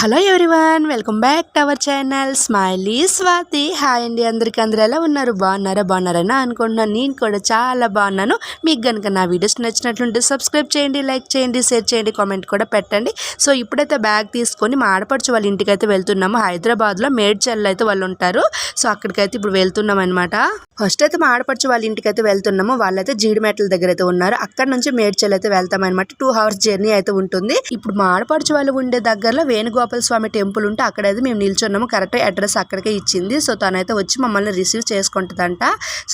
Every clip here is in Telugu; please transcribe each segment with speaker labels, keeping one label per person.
Speaker 1: Hello everyone welcome back to our channel smiley Swathi hi అండి అందరికీ అందరూ ఎలా ఉన్నారు? బాగున్నారా? బాగున్నారని అనుకుంటున్నాను. నేను కూడా చాలా బాగున్నాను. మీకు కనుక నా వీడియోస్ నచ్చినట్లుంటే సబ్స్క్రైబ్ చేయండి లైక్ చేయండి షేర్ చేయండి కామెంట్ కూడా పెట్టండి. సో ఇప్పుడైతే బ్యాగ్ తీసుకొని మా ఆడపడుచు వాళ్ళ ఇంటికి అయితే వెళ్తున్నాము. హైదరాబాద్లో మేడ్చల్ అయితే వాళ్ళు ఉంటారు. సో అక్కడికైతే ఇప్పుడు వెళ్తున్నాం అనమాట ఫస్ట్ అయితే మా ఆడపడుచు వాళ్ళ ఇంటికి అయితే వెళ్తున్నాము. వాళ్ళైతే జీడిమెట్ల దగ్గర అయితే ఉన్నారు. అక్కడ నుంచి మేడ్చల్ అయితే వెళ్తాం అనమాట టూ అవర్స్ జర్నీ అయితే ఉంటుంది. ఇప్పుడు మా ఆడపడుచు వాళ్ళు ఉండే దగ్గరలో వేణుగోపాల్ స్వామి టెంపుల్ ఉంటే అక్కడైతే మేము నిల్చున్నాము. కరెక్ట్ అడ్రస్ అక్కడికే ఇచ్చింది. సో తనైతే వచ్చి మమ్మల్ని రిసీవ్ చేసుకుంటుందంట.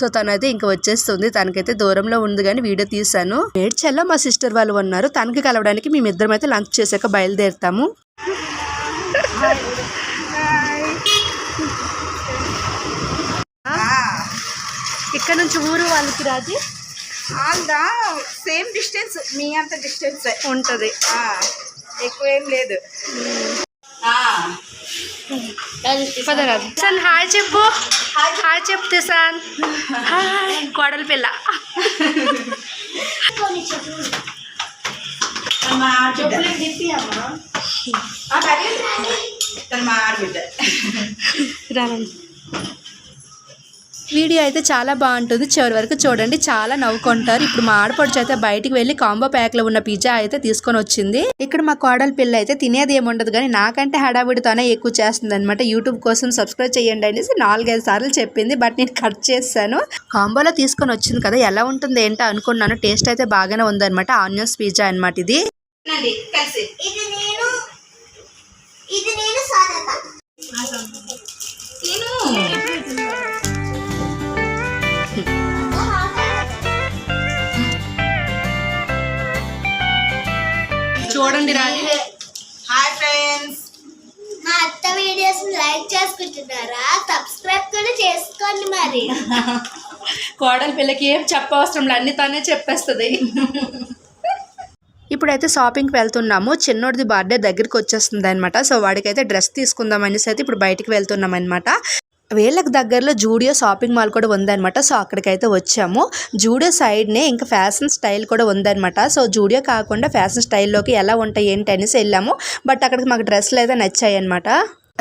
Speaker 1: సో తనైతే ఇంకా వచ్చేస్తుంది. తనకైతే దూరంలో ఉంది కానీ వీడియో తీసాను మేడ్చల్లో మా సిస్టర్ వాళ్ళు ఉన్నారు. తనకి కలవడానికి మేమిద్దరం అయితే లంచ్ చేసాక బయలుదేరుతాము. ఇక్కడ నుంచి ఊరు వాళ్ళకి రాజీ?
Speaker 2: ఆంధ్ర సేమ్ డిస్టెన్స్ మీ అంత డిస్టెన్స్.
Speaker 1: ఉంటది.
Speaker 2: ఎక్కువ ఏం లేదు
Speaker 1: పదరాజు సార్ హాయ్ చెప్పు హాయ్ చెప్పు తిసాన్ హాయ్ కోడలి పిల్ల
Speaker 2: మా చెప్పులు తిప్పి అమ్మా తన మా ఆడబిడ్డ
Speaker 1: రానండి వీడియో అయితే చాలా బాగుంటుంది. చివరి వరకు చూడండి. చాలా నవ్వుకుంటారు. ఇప్పుడు మా ఆడపడుచు అయితే బయటికి వెళ్ళి కాంబో ప్యాక్లో ఉన్న పిజ్జా అయితే తీసుకొని వచ్చింది. ఇక్కడ మా కోడల పిల్ల అయితే తినేది ఏముండదు కానీ నాకంటే హడావిడితోనే ఎక్కువ చేస్తుంది అనమాట యూట్యూబ్ కోసం సబ్స్క్రైబ్ చేయండి అనేసి నాలుగైదు సార్లు చెప్పింది. బట్ నేను కట్ చేశాను. కాంబోలో తీసుకొని వచ్చింది కదా. ఎలా ఉంటుంది ఏంటో అనుకున్నాను. టేస్ట్ అయితే బాగానే ఉందన్నమాట. ఆనియన్స్ పిజ్జా అన్నమాట ఇది.
Speaker 3: ఇది నేను ఇది నేను
Speaker 1: చూడండి రాజు
Speaker 2: హాయ్ ఫ్రెండ్స్
Speaker 3: మా అత్త వీడియోస్ లైక్ చేసుకుంటున్నారా? సబ్స్క్రైబ్ కూడా చేసుకోండి మరి.
Speaker 1: కోడలి పిల్లకి ఏం చెప్పవసరం లేదు, అన్ని తానే చెప్పేస్తుంది. ఇప్పుడైతే షాపింగ్కి వెళ్తున్నాము. చిన్నోడిది బర్త్డే దగ్గరికి వచ్చేస్తుంది అనమాట సో వాడికైతే డ్రెస్ తీసుకుందాం అనేసి అయితే ఇప్పుడు బయటికి వెళ్తున్నాం అనమాట వీళ్ళకి దగ్గరలో జూడియో షాపింగ్ మాల్ కూడా ఉందన్నమాట. సో అక్కడికైతే వచ్చాము. జూడియో సైడ్నే ఇంకా ఫ్యాషన్ స్టైల్ కూడా ఉందన్నమాట. సో జూడియో కాకుండా ఫ్యాషన్ స్టైల్లోకి ఎలా ఉంటాయి ఏంటి అనేసి వెళ్ళాము. బట్ అక్కడికి మాకు డ్రెస్సులు అయితే నచ్చాయి అనమాట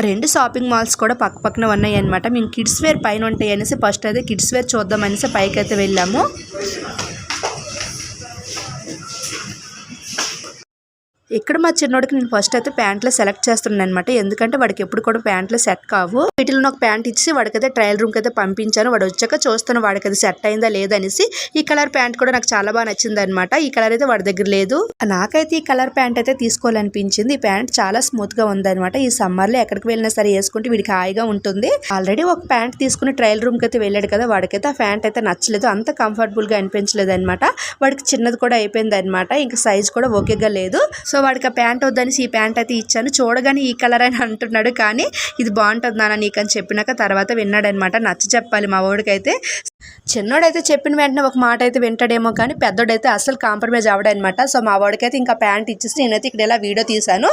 Speaker 1: రెండు షాపింగ్ మాల్స్ కూడా పక్క పక్కన ఉన్నాయి అనమాట మేము కిడ్స్ వేర్ పైన ఉంటాయి అనేసి ఫస్ట్ అయితే కిడ్స్ వేర్ చూద్దాం అనేసి పైకి అయితే వెళ్ళాము. ఇక్కడ మా చిన్నోడికి నేను ఫస్ట్ అయితే ప్యాంట్లు సెలెక్ట్ చేస్తున్నాను అనమాట ఎందుకంటే వాడికి ఎప్పుడు కూడా ప్యాంట్లు సెట్ కావు. వీటిలో నాకు ప్యాంట్ ఇచ్చి వాడికైతే ట్రయల్ రూమ్కి అయితే పంపించాను. వాడు వచ్చాక చూస్తాను వాడికి అది సెట్ అయిందా లేదనేసి ఈ కలర్ ప్యాంట్ కూడా నాకు చాలా బాగా నచ్చింది అనమాట ఈ కలర్ అయితే వాడి దగ్గర లేదు. నాకైతే ఈ కలర్ ప్యాంట్ అయితే తీసుకోవాలనిపించింది. ఈ ప్యాంట్ చాలా స్మూత్గా ఉందనమాట ఈ సమ్మర్లో ఎక్కడికి వెళ్ళినా సరే వేసుకుంటే వీడికి హాయిగా ఉంటుంది. ఆల్రెడీ ఒక ప్యాంట్ తీసుకుని ట్రయల్ రూమ్కి అయితే వెళ్ళాడు కదా వాడికైతే ఆ ప్యాంట్ అయితే నచ్చలేదు. అంత కంఫర్టబుల్గా అనిపించలేదు అనమాట వాడికి చిన్నది కూడా అయిపోయింది అనమాట ఇంకా సైజ్ కూడా ఓకేగా లేదు. సో వాడికి ఆ ప్యాంట్ వద్దనేసి ఈ ప్యాంట్ అయితే ఇచ్చాను. చూడగానే ఈ కలర్ అని అంటున్నాడు. కానీ ఇది బాగుంటుంది నాన్న నీకు అని చెప్పినాక తర్వాత విన్నాడనమాట. నచ్చ చెప్పాలి మా వాడికైతే చిన్నోడైతే చెప్పిన వెంటనే ఒక మాట అయితే వింటాడేమో కానీ పెద్దోడైతే అసలు కాంప్రమైజ్ అవ్వడనమాట. సో మా వాడికైతే ఇంకా ప్యాంట్ ఇచ్చేసి నేనైతే ఇక్కడ ఇలా వీడియో తీశాను.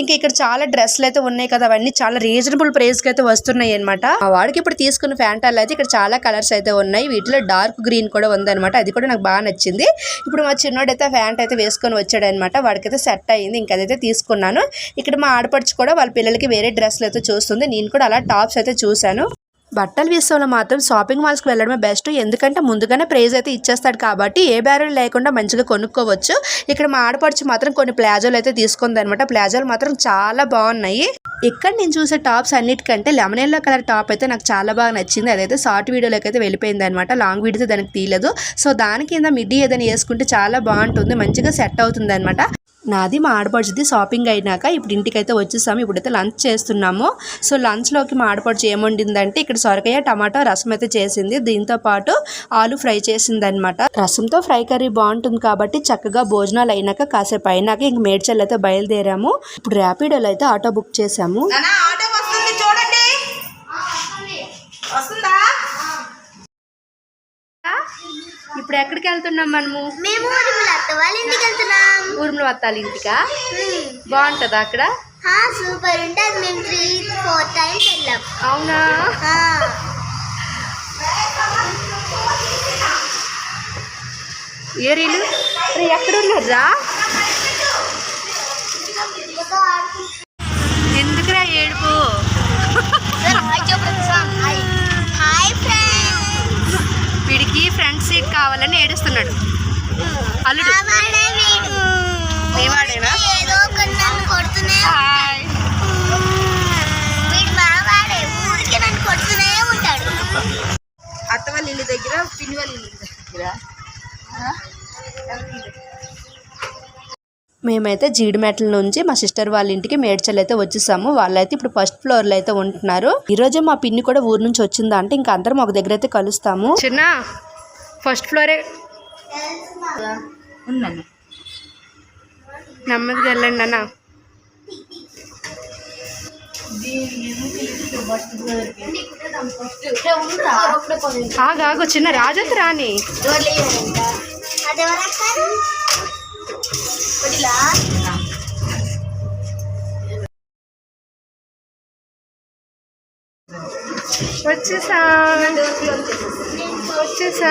Speaker 1: ఇంకా ఇక్కడ చాలా డ్రెస్సులు అయితే ఉన్నాయి కదా అవన్నీ చాలా రీజనబుల్ ప్రైస్కి అయితే వస్తున్నాయి అనమాట మా వాడికి ఇప్పుడు తీసుకున్న ఫ్యాంటాలు అయితే ఇక్కడ చాలా కలర్స్ అయితే ఉన్నాయి. వీటిలో డార్క్ గ్రీన్ కూడా ఉందనమాట అది కూడా నాకు బాగా నచ్చింది. ఇప్పుడు మా చిన్నోడైతే ఫ్యాంట్ అయితే వేసుకొని వచ్చాడనమాట వాడికైతే సెట్ అయ్యింది ఇంకా అదైతే తీసుకున్నాను. ఇక్కడ మా ఆడపడుచు కూడా వాళ్ళ పిల్లలకి వేరే డ్రెస్సులు అయితే చూస్తుంది. నేను కూడా అలా టాప్స్ అయితే చూశాను. బట్టల విషయంలో మాత్రం షాపింగ్ మాల్స్కి వెళ్ళడమే బెస్ట్. ఎందుకంటే ముందుగానే ప్రైస్ అయితే ఇచ్చేస్తాడు కాబట్టి ఏ బ్యారెల్ లేకుండా మంచిగా కొనుక్కోవచ్చు. ఇక్కడ మా ఆడపడుచు మాత్రం కొన్ని ప్లాజోలు అయితే తీసుకుంది అనమాట ప్లాజోలు మాత్రం చాలా బాగున్నాయి. ఇక్కడ నేను చూసే టాప్స్ అన్నిటికంటే లెమన్ ఎల్లో కలర్ టాప్ అయితే నాకు చాలా బాగా నచ్చింది. అదైతే షార్ట్ వీడియోలోకి అయితే వెళ్ళిపోయింది అనమాట లాంగ్ వీడియో దానికి తీయలేదు. సో దాని కింద మిడ్డీ ఏదైనా వేసుకుంటే చాలా బాగుంటుంది. మంచిగా సెట్ అవుతుంది అనమాట నాది మా ఆడపడుచుది షాపింగ్ అయినాక ఇప్పుడు ఇంటికైతే వచ్చేసాము. ఇప్పుడైతే లంచ్ చేస్తున్నాము. సో లంచ్లోకి మా ఆడపడుచు ఏముండిందంటే ఇక్కడ సొరకాయ టమాటో రసం అయితే చేసింది. దీంతో పాటు ఆలు ఫ్రై చేసిందనమాట రసంతో ఫ్రై కర్రీ బాగుంటుంది కాబట్టి చక్కగా భోజనాలు అయినాక కాసేపు అయినాక ఇంక మేడ్చల్ అయితే బయలుదేరాము. ఇప్పుడు ర్యాపిడోలో అయితే ఆటో బుక్ చేసాము
Speaker 2: ఆటో
Speaker 1: ఇప్పుడు ఎక్కడికి వెళ్తున్నాం మనము?
Speaker 3: మేము
Speaker 1: ఊర్మిళ వత్తాలి ఇంటికా బాగుంటుందా అక్కడ?
Speaker 3: సూపర్ ఉంటుంది. మేము త్రీ ఫోర్ టైమ్స్ వెళ్ళాం.
Speaker 1: అవునా. ఏరీలు? ఎక్కడ ఉన్నారా ఏడుపు
Speaker 3: హాయ్ చెప్పండి హాయ్ హాయ్ ఫ్రెండ్స్
Speaker 1: వీడికి ఫ్రంట్ సీట్ కావాలని ఏడుస్తున్నాడు. అల్లుడు. నీవాడేనా?
Speaker 2: ఇల్లు దగ్గర ఇల్లు దగ్గర.
Speaker 1: మేమైతే జీడిమెట్ల నుంచి మా సిస్టర్ వాళ్ళ ఇంటికి మేడ్చల్ అయితే వచ్చేసాము. వాళ్ళైతే ఇప్పుడు ఫస్ట్ ఫ్లోర్లో అయితే ఉంటున్నారు. ఈ రోజే మా పిన్ని కూడా ఊరు నుంచి వచ్చిందా అంటే ఇంకా అందరం ఒక దగ్గర అయితే కలుస్తాము. చిన్న. ఫస్ట్ ఫ్లోరే
Speaker 2: ఉన్నాను
Speaker 1: నెమ్మదిగా వెళ్ళండి అన్న. ఆగు, ఆగు చిన్న రాజత్ రాని.
Speaker 3: అదెవరక్క వడిలా
Speaker 1: వచ్చేసా వచ్చేసా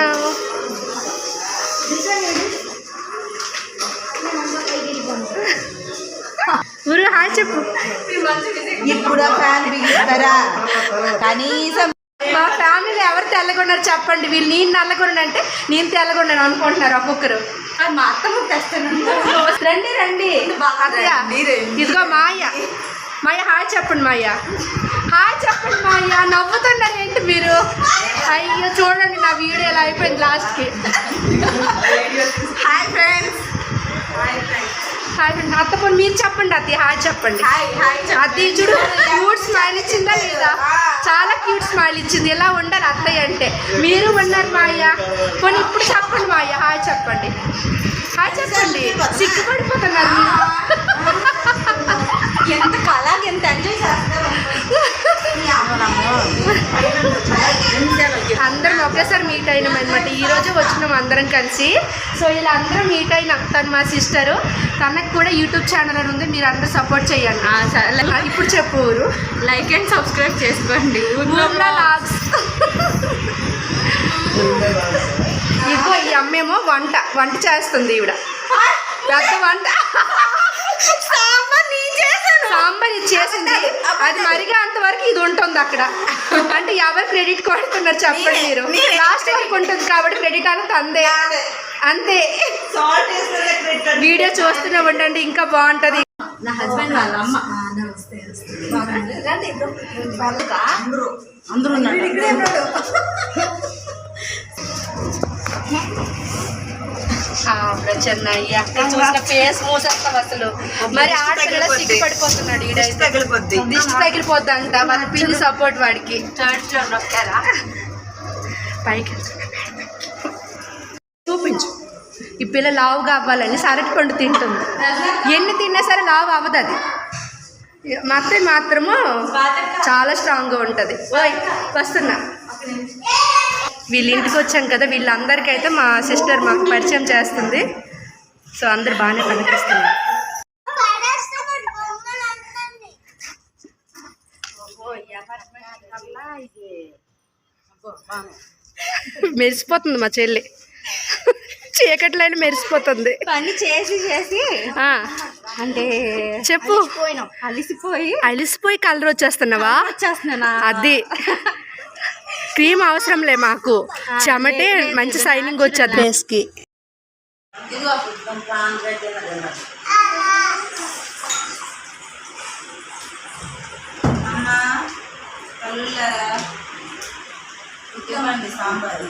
Speaker 1: ఊరు హాయ్ చెప్పు.
Speaker 2: ఇప్పుడు ఫ్యాన్ బిగిస్తారా? కనీసం
Speaker 1: మా ఫ్యామిలీలో ఎవరు తెల్లగొన్నారు చెప్పండి. వీళ్ళు నేను నల్లగొండ అంటే నేను తెల్లగొండను అనుకుంటున్నారు ఒక్కొక్కరు
Speaker 2: మా అత్తమ్మ తెస్తాను.
Speaker 1: రండి రండి. ఇదిగో మాయ. మాయ హాయ్ చెప్పండి మాయ. హాయ్ చెప్పండి మాయ నవ్వుతున్నారు ఏంటి మీరు? అయ్యో చూడండి నా వీడియో ఎలా అయిపోయింది లాస్ట్కి
Speaker 2: హాయ్ ఫ్రెండ్స్.
Speaker 1: హాయ్ ఫ్రెండ్ అత్తపోయి మీరు చెప్పండి అత్తయ్య హాయ్ చెప్పండి. అత్తయ్య చూడు క్యూట్ స్మైల్ ఇచ్చిందా లేదా? చాలా క్యూట్ స్మైల్ ఇచ్చింది. ఇలా ఉండాలి అత్తయ్య అంటే? మీరు ఉన్నారు మాయ. పోనీ ఇప్పుడు చెప్పండి మాయ. హాయ్ చెప్పండి. హాయ్ చెప్పండి. సిగ్గుపడిపోతున్నారు.
Speaker 2: ఎంత కళకి ఎంత ఎంజాయ్ చేస్తారు
Speaker 1: అందరం ఒకేసారి మీట్ అయినాం అనమాట ఈ రోజు వచ్చినాం అందరం కలిసి. సో ఇలా అందరం మీట్ అయిన తను మా సిస్టరు తనకు కూడా యూట్యూబ్ ఛానల్ అని ఉంది. మీరు అందరూ సపోర్ట్ చేయండి. ఆ, ఇప్పుడు చెప్పు ఊరు.
Speaker 2: లైక్ అండ్ సబ్స్క్రైబ్ చేసుకోండి.
Speaker 1: ఇదిగో ఈ అమ్మేమో వంట. వంట చేస్తుంది ఈవిడ. పెద్ద వంట.
Speaker 2: సాంబార్
Speaker 1: సాంబార్ ఇది చేసింది. అది మరిగా అంతవరకు ఇది ఉంటుంది అక్కడ. అంటే ఎవరు క్రెడిట్ కొడుతున్నారు చెప్పండి
Speaker 2: మీరే.
Speaker 1: లాస్ట్ వరకు ఉంటుంది కాబట్టి క్రెడిట్ అంతా అందే. అంతే.
Speaker 2: సాల్ట్ వేస్తే క్రెడిట్
Speaker 1: వీడియో చూస్తూనే ఉండండి ఇంకా బాగుంటది.
Speaker 2: నా హస్బెండ్ వాళ్ళ అమ్మ. అందరూ ఉన్నారు.
Speaker 1: చూసిన ఫేస్ మూసేస్తాం అసలు. మరి ఆడపిల్ల సిగ్గు పడిపోతున్నాడు ఈడైతే.
Speaker 2: తగిలిపోద్ది.
Speaker 1: దిష్టి తగిలిపోద్ది అంట వాళ్ళ పిల్లి సపోర్ట్ వాడికి.
Speaker 2: చర్చ్లో నొక్కారా?
Speaker 1: పైకి చూపించు. ఈ పిల్ల లావుగా అవ్వాలని సరటి పండు తింటుంది. ఎన్ని తిన్నా సరే లావు అవ్వదు అది. మా అత్తయ్య మాత్రము చాలా స్ట్రాంగ్గా ఉంటుంది. వస్తున్నా. వీళ్ళ ఇంటికి వచ్చాం కదా వీళ్ళందరికైతే మా సిస్టర్ మాకు పరిచయం చేస్తుంది. సో అందరు బాగానే
Speaker 3: బొమ్మలందరినీ
Speaker 1: మెరిసిపోతుంది మా చెల్లి. చీకట్లైన మెరిసిపోతుంది.
Speaker 2: పని చేసి చేసి అంటే
Speaker 1: చెప్పు.
Speaker 2: అలిసిపోయి
Speaker 1: అలిసిపోయి కలర్ వచ్చేస్తున్నావా?
Speaker 2: వచ్చేస్తున్నానా?
Speaker 1: అది. క్రీమ్ అవసరంలే మాకు. చెమటే మంచి సైనింగ్ వచ్చేది. ఫేస్కి
Speaker 2: కల్లులారా ఉద్యమండి సాంబార్.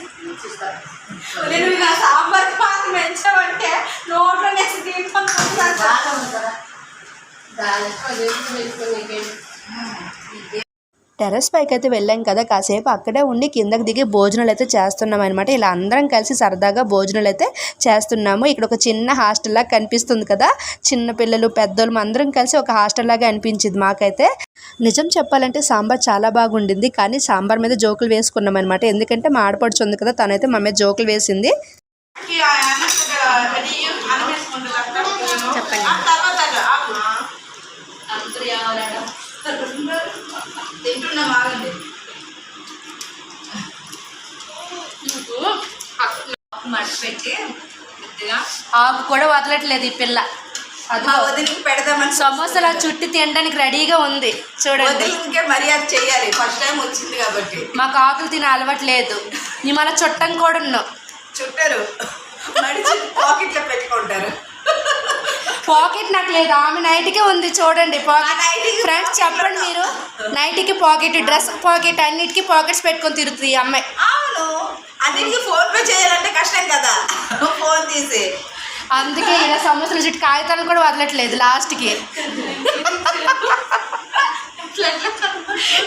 Speaker 2: నేను ఇలా సాంబార్ పాత మెంచమంటే నోట్లో నెక్స్ట్ దీంట్లో
Speaker 1: టెర్రస్ పైకి అయితే వెళ్ళాం కదా కాసేపు అక్కడే ఉండి కిందకి దిగి భోజనాలు అయితే చేస్తున్నాం అనమాట ఇలా అందరం కలిసి సరదాగా భోజనాలు అయితే చేస్తున్నాము. ఇక్కడ ఒక చిన్న హాస్టల్ లాగా కనిపిస్తుంది కదా చిన్న పిల్లలు పెద్దోళ్ళు అందరం కలిసి ఒక హాస్టల్ లాగా అనిపించింది మాకైతే. నిజం చెప్పాలంటే సాంబార్ చాలా బాగుండింది కానీ సాంబార్ మీద జోకులు వేసుకున్నాం అనమాట ఎందుకంటే మా ఆడపడుచు ఉంది కదా తనైతే మా మీద జోకులు వేసింది.
Speaker 2: చెప్పండి. తింటున్నా బాగుంది మట్టి పెట్టి కొద్దిగా.
Speaker 1: ఆకు కూడా వదలట్లేదు ఈ పిల్ల.
Speaker 2: మా వదిలికి పెడదామని
Speaker 1: సమోసాలు ఆ చుట్టి తినడానికి రెడీగా ఉంది. చూడండి.
Speaker 2: వదిలికే మర్యాద చేయాలి ఫస్ట్ టైం వచ్చింది కాబట్టి.
Speaker 1: మాకు ఆకులు తినే అలవాట్లేదు నీ మళ్ళీ చుట్టం కూడా ఉన్నావు
Speaker 2: చుట్టారు. మడిచి పాకెట్లో పెట్టుకుంటారు.
Speaker 1: పాకెట్ నాకు లేదు. ఆమె నైట్కే ఉంది చూడండి పాకెట్. ఫ్రెండ్స్ చెప్పండి. మీరు. నైట్కి పాకెట్ డ్రెస్ పాకెట్ అన్నిటికీ పాకెట్స్ పెట్టుకొని తిరుగుతుంది ఈ అమ్మాయి.
Speaker 2: అవును. అన్నిటికీ ఫోన్ పే చేయాలంటే కష్టం కదా. ఫోన్ తీసి.
Speaker 1: అందుకే ఇలా సమోసాలు చుట్టూ కాగితాలు కూడా వదలట్లేదు లాస్ట్కి.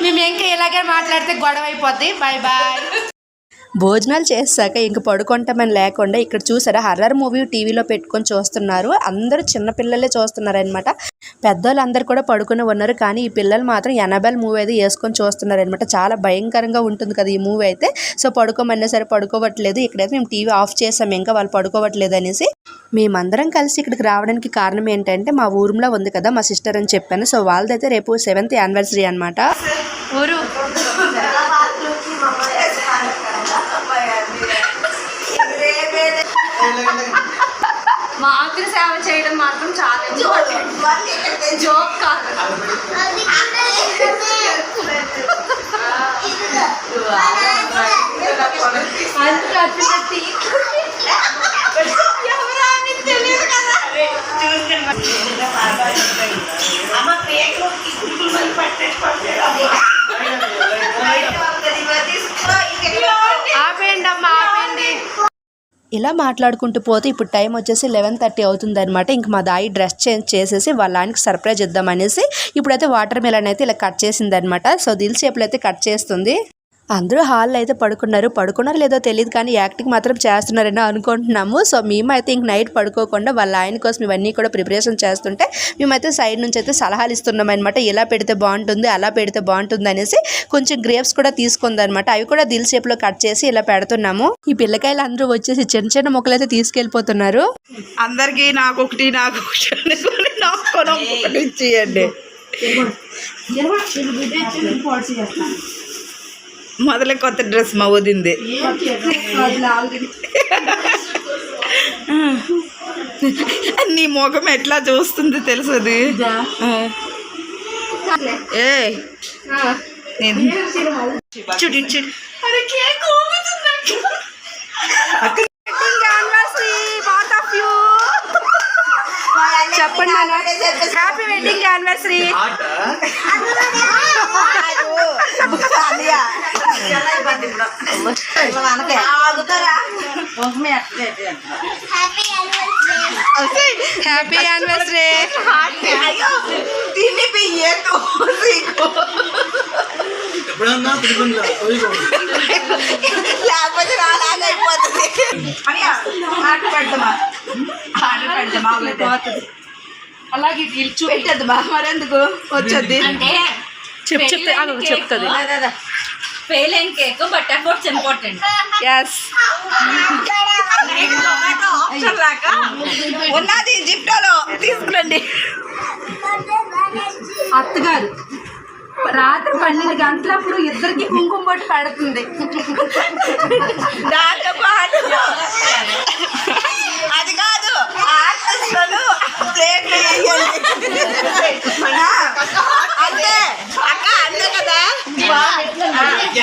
Speaker 1: మేము ఇంకా ఇలాగే మాట్లాడితే గొడవ అయిపోద్ది. బాయ్ బాయ్ భోజనాలు చేశాక ఇంక పడుకుంటామని లేకుండా ఇక్కడ చూసారా? హర్రర్ మూవీ టీవీలో పెట్టుకొని చూస్తున్నారు. అందరూ చిన్నపిల్లలే చూస్తున్నారనమాట. అనమాట అందరు కూడా పడుకుని ఉన్నారు. కానీ ఈ పిల్లలు మాత్రం ఎనబెల్ మూవీ అయితే వేసుకొని చూస్తున్నారు అనమాట చాలా భయంకరంగా ఉంటుంది కదా ఈ మూవీ అయితే. సో పడుకోమన్నా సరే పడుకోవట్లేదు. ఇక్కడైతే మేము టీవీ ఆఫ్ చేసాం ఇంకా వాళ్ళు పడుకోవట్లేదు అనేసి. మేమందరం కలిసి ఇక్కడికి రావడానికి కారణం ఏంటంటే మా ఊరిలో ఉంది కదా మా సిస్టర్ అని చెప్పాను. సో వాళ్ళదైతే రేపు సెవెంత్ యానివర్సరీ అనమాట ఊరు.
Speaker 4: మాత్రం చాలా ఇంపార్టెంట్ జోక్ కాదు
Speaker 3: అది కూడా ఇక్కడే. ఇదిగో.
Speaker 4: అందుకు అతిపెట్టి
Speaker 2: అమ్మ పేకలు గుడ్లు మళ్ళీ పట్టేసి పట్టేది
Speaker 1: ఇలా మాట్లాడుకుంటూ పోతే ఇప్పుడు టైం వచ్చేసి లెవెన్ థర్టీ అవుతుంది అనమాట ఇంక మా దాయి డ్రెస్ చేంజ్ చేసేసి వాళ్ళ ఆయనకి సర్ప్రైజ్ ఇద్దామనేసి ఇప్పుడైతే వాటర్ మిలన్ అయితే ఇలా కట్ చేసింది అనమాట సో దిల్ షేప్లో అయితే కట్ చేస్తుంది. అందరూ హాల్లో అయితే పడుకున్నారు. పడుకున్నారో లేదో తెలియదు కానీ యాక్టింగ్ మాత్రం చేస్తున్నారని అనుకుంటున్నాము. సో మేమైతే ఇంక నైట్ పడుకోకుండా వాళ్ళ ఆయన కోసం ఇవన్నీ కూడా ప్రిపరేషన్ చేస్తుంటే మేమైతే సైడ్ నుంచి అయితే సలహాలు ఇస్తున్నాం అనమాట ఇలా పెడితే బాగుంటుంది అలా పెడితే బాగుంటుంది అనేసి కొంచెం గ్రేప్స్ కూడా తీసుకుంది అనమాట అవి కూడా దిల్ షేప్లో కట్ చేసి ఇలా పెడుతున్నాము. ఈ పిల్లకాయలు అందరూ వచ్చేసి చిన్న చిన్న మొక్కలు అయితే తీసుకెళ్ళిపోతున్నారు.
Speaker 2: అందరికి నాకు ఒకటి నాకు ఒకటి ఇచ్చేయండి. మొదలే కొత్త డ్రెస్ మా వదింది. నీ ముఖం ఎట్లా చూస్తుంది తెలుసు అది ఏ చూడు చూడు.
Speaker 1: చెప్పండి happy wedding anniversary
Speaker 3: happy anniversary
Speaker 1: happy anniversary
Speaker 2: తిని బియ్యకు
Speaker 5: ఎప్పుడన్నా తిరుగుతుందా
Speaker 2: లేకపోతే అలాగే అయిపోతుంది అనియా ఆట పెడతామా ఆట పెడతామా
Speaker 1: అలాగే ఇల్చు
Speaker 2: పెట్టద్దమ్మా మరెందుకు వచ్చొద్ది
Speaker 4: అంటే
Speaker 1: చెప్పు చెప్తే చెప్తుంది.
Speaker 4: ఫెయిల్ అయిన cake but efforts important
Speaker 1: yes
Speaker 2: ఉన్నది జిప్టోలో. తీసుకురండి.
Speaker 1: అత్తగారు రాత్రి పన్నెండు గంటలప్పుడు ఇద్దరికి కుంకుమ బొట్టు పెడుతుంది.
Speaker 2: దాంతో పాటు అది కాదు ఆర్టిస్టులు ప్లేట్ అంతే అక్క అంతే కదా